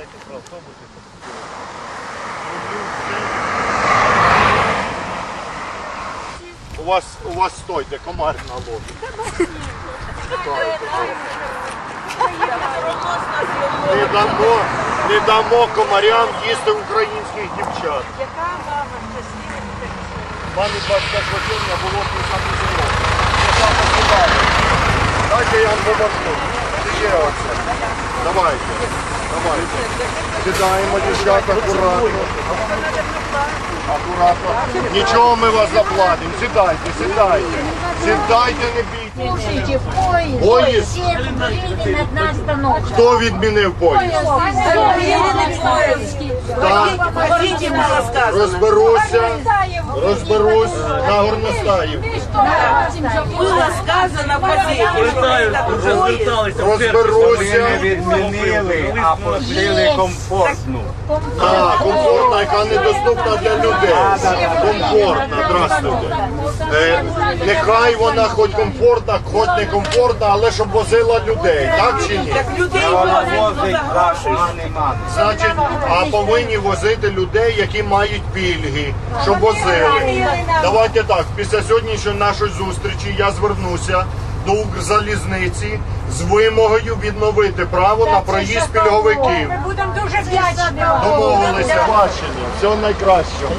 всяких автобусів У вас, у вас стойте, комар на лобі. Не дамо, не дамо комарям їсти українських дівчат. Яка мама щаслива Пані 25 годин на було там зиму. Я. Дайте я вам поможу. Ще оце. Давайте. Давайте. Сідаємо, дівчат акуратно. Акуратно. Нічого ми вас заплатимо. Сідайте, сідайте. Сідайте, не бійтесь. Слушайте, поезд. Поїзд. Все приедет одна остановка. Хто відмінив поїзд? Так, Розказувати. розберуся. Розберусь на горностаїв. Було сказано в газеті. Розберуся. відмінили, а пошили комфортну. Так, комфортна, яка недоступна для людей. Комфортна, здравствуйте. Е, нехай вона хоч комфортна, хоч не комфортна, але щоб возила людей, так чи ні? Так людей возить, ну, нема. Значить, а повинні возити людей, які мають пільги, щоб возили. Давайте так, після сьогоднішньої нашої зустрічі я звернуся до Укрзалізниці з вимогою відновити право на проїзд пільговиків. Ми Будемо дуже вдячні. Домовилися, бачення. Всього найкращого.